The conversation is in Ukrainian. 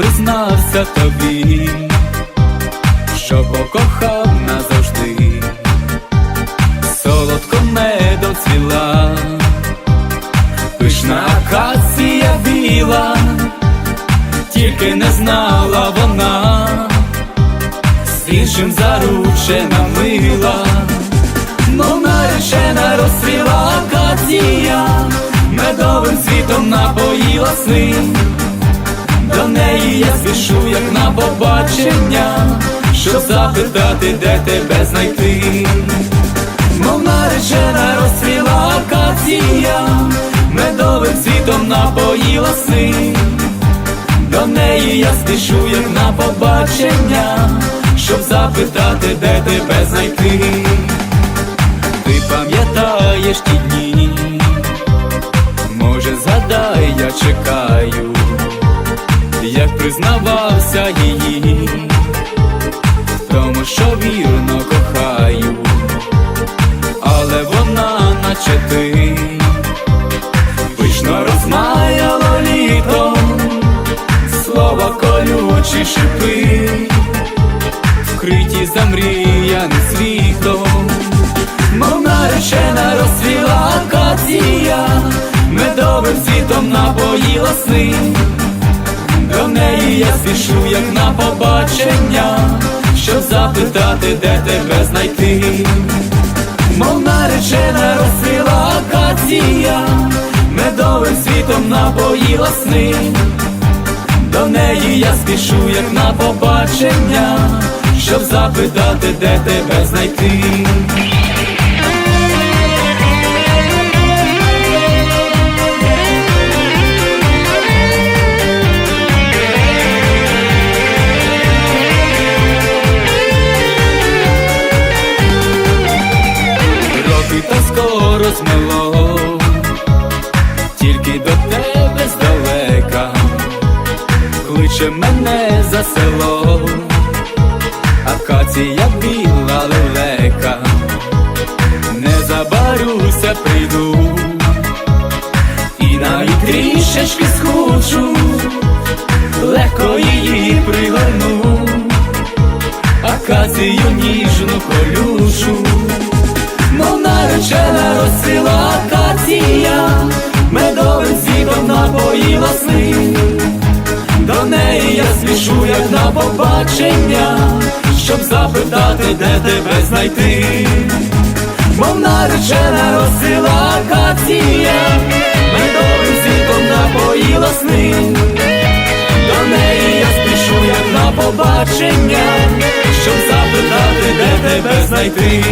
признався тобі, що покохав назавжди, солодко медом цвіла, пишна акація біла, тільки не знала вона, з іншим заручена мила, мов наречена розцвіла акація, медовим світом напоїла сни. Побачення, щоб запитати, де тебе знайти. Мов наречена розцвіла акація, медовим світом напоїла сни. До неї я спішу, як на побачення, щоб запитати, де тебе знайти. Ти пам'ятаєш ті дні, може згадай, я чекаю як признавався колючі шипи, вкриті замріяним світом, мов наречена розцвіла акація, медовим світом напоїла сни. До неї я спішу, як на побачення, щоб запитати, де тебе знайти. Мов наречена розцвіла акація, медовим світом напоїла сни. Спішу, як на побачення, щоб запитати, де тебе знайти. роки та скоро змело, кличе мене за село, акація біла лелека, не забарюся, прийду, і навіть трішечки схочу, легко її пригорну, акацію ніжну колюшу. Мов наречена розцвіла акація, медовим світом напоїла сни. Побачення, щоб запитати, де тебе знайти. Мов наречена розцвіла акація, медовим світом напоїла сни. До неї я спішу, як на побачення, щоб запитати, де тебе знайти.